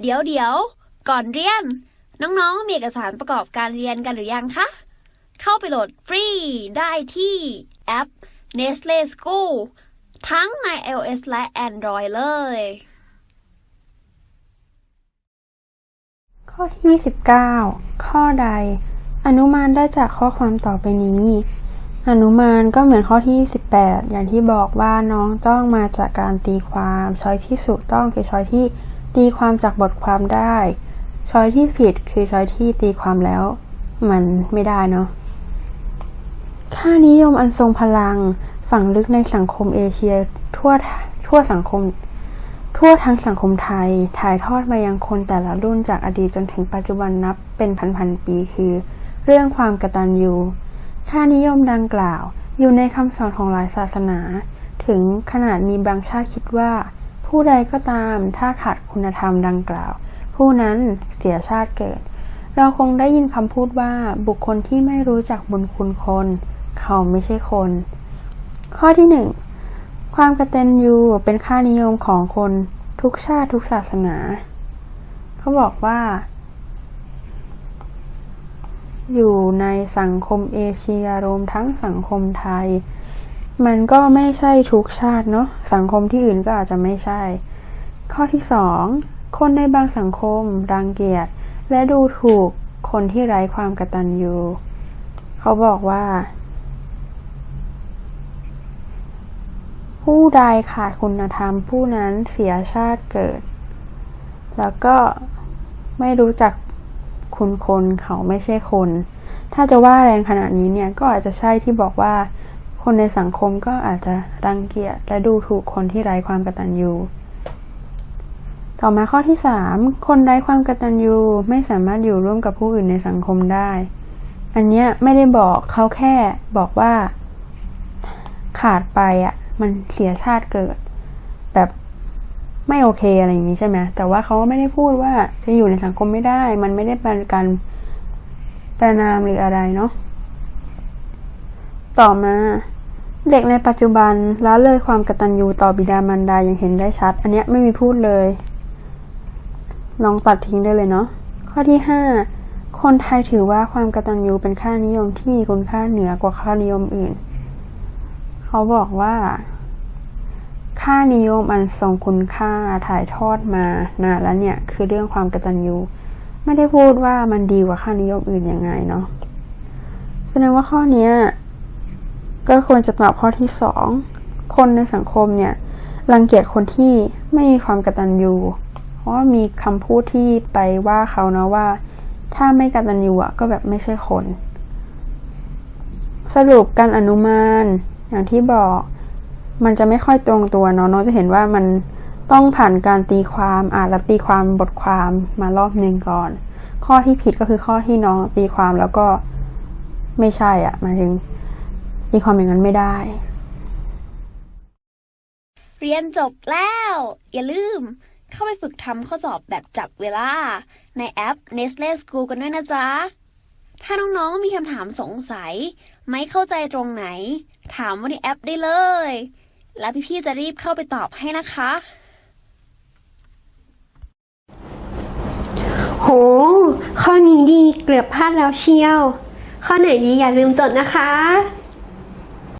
เดี๋ยวเดี๋ยวก่อนเรียน น้องๆ มีเอกสารประกอบการเรียนกันหรือยังคะ เข้าไปโหลดฟรีได้ที่แอป Nestle School ทั้งใน iOS และ Android เลย ข้อที่ 29 ข้อใด อนุมานได้จากข้อความต่อไปนี้ อนุมานก็เหมือนข้อที่ 18 อย่างที่บอกว่าน้องต้องมาจากการตีความช้อยที่ถูกต้องคือช้อยที่ ตีความจากบทความได้ ช้อยที่ผิดคือช้อยที่ตีความแล้ว มันไม่ได้เนาะค่านิยมอันทรงพลังฝังลึกในสังคมเอเชียทั่วทั่วสังคม ทั่วทั้งสังคมไทย ถ่ายทอดมายังคนแต่ละรุ่นจากอดีตจนถึงปัจจุบันนับเป็นพันๆปีคือ เรื่องความกตัญญูค่านิยมดังกล่าว อยู่ในคำสอนของหลายศาสนา ถึงขนาดมีบางชาติคิดว่า ผู้ใดก็ตามถ้าขาดคุณธรรมดังกล่าว ผู้นั้นเสียชาติเกิด เราคงได้ยินคำพูดว่าบุคคลที่ไม่รู้จักบุญคุณคน เขาไม่ใช่คน ข้อที่หนึ่งความกตัญญูเป็นค่านิยมของคนทุกชาติทุกศาสนา เขาบอกว่า อยู่ในสังคมเอเชียรวมทั้งสังคมไทย มันก็ไม่ใช่ทุกชาติเนาะสังคมที่อื่นก็อาจจะไม่ใช่ ข้อที่สองคนในบางสังคมรังเกียจและดูถูกคนที่ไร้ความกตัญญูเขาบอกว่า ผู้ใดขาดคุณธรรมผู้นั้นเสียชาติเกิด แล้วก็ไม่รู้จักคุณคนเขาไม่ใช่คน ถ้าจะว่าแรงขนาดนี้เนี่ยก็อาจจะใช่ที่บอกว่า คนในสังคมก็อาจจะรังเกียจและดูถูกคนที่ไร้ความกตัญญูต่อมาข้อที่ 3 คนไร้ความกตัญญูไม่สามารถอยู่ร่วมกับผู้อื่นในสังคมได้ อันเนี้ยไม่ได้บอกเขาแค่บอกว่า ขาดไปอะมันเสียชาติเกิด แบบไม่โอเคอะไรอย่างนี้ใช่ไหมแต่ว่าเขาก็ไม่ได้พูดว่าจะอยู่ในสังคมไม่ได้ มันไม่ได้เป็นการประนามหรืออะไรเนาะต่อมา เด็กในปัจจุบันละเลยความกตัญญูต่อบิดามารดาอย่างเห็นได้ชัด อันเนี้ยไม่มีพูดเลย ลองตัดทิ้งได้เลยเนาะ ข้อที่ห้าคนไทยถือว่าความกตัญญูเป็นค่านิยมที่มีคุณค่าเหนือกว่าค่านิยมอื่น เขาบอกว่า ค่านิยมอันทรงคุณค่าถ่ายทอดมานานแล้วเนี่ยคือเรื่องความกตัญญูไม่ได้พูดว่ามันดีกว่าค่านิยมอื่นยังไงเนาะแสดงว่าข้อเนี้ย ก็ควรจะตอบข้อที่สองคนในสังคมเนี่ยรังเกียจคนที่ไม่มีความกตัญญูเพราะมีคำพูดที่ไปว่าเขานะว่า ถ้าไม่กตัญญูอะก็แบบไม่ใช่คน สรุปการอนุมานอย่างที่บอกมันจะไม่ค่อยตรงตัวเนาะน้องจะเห็นว่ามันต้องผ่านการตีความอ่านและตีความบทความมารอบหนึ่งก่อน ข้อที่ผิดก็คือข้อที่น้องตีความแล้วก็ไม่ใช่อะหมายถึง ตีความอย่างนั้นไม่ได้ เรียนจบแล้ว อย่าลืม เข้าไปฝึกทำข้อสอบแบบจับเวลา ในแอป Nestle School กันด้วยนะจ๊ะ ถ้าน้องๆมีคำถามสงสัย ไม่เข้าใจตรงไหน ถามว่าในแอปได้เลย แล้วพี่ๆจะรีบเข้าไปตอบให้นะคะโห ข้อนี้ดีเกือบพลาดแล้วเชียว ข้อไหนดีอย่าลืมจดนะคะ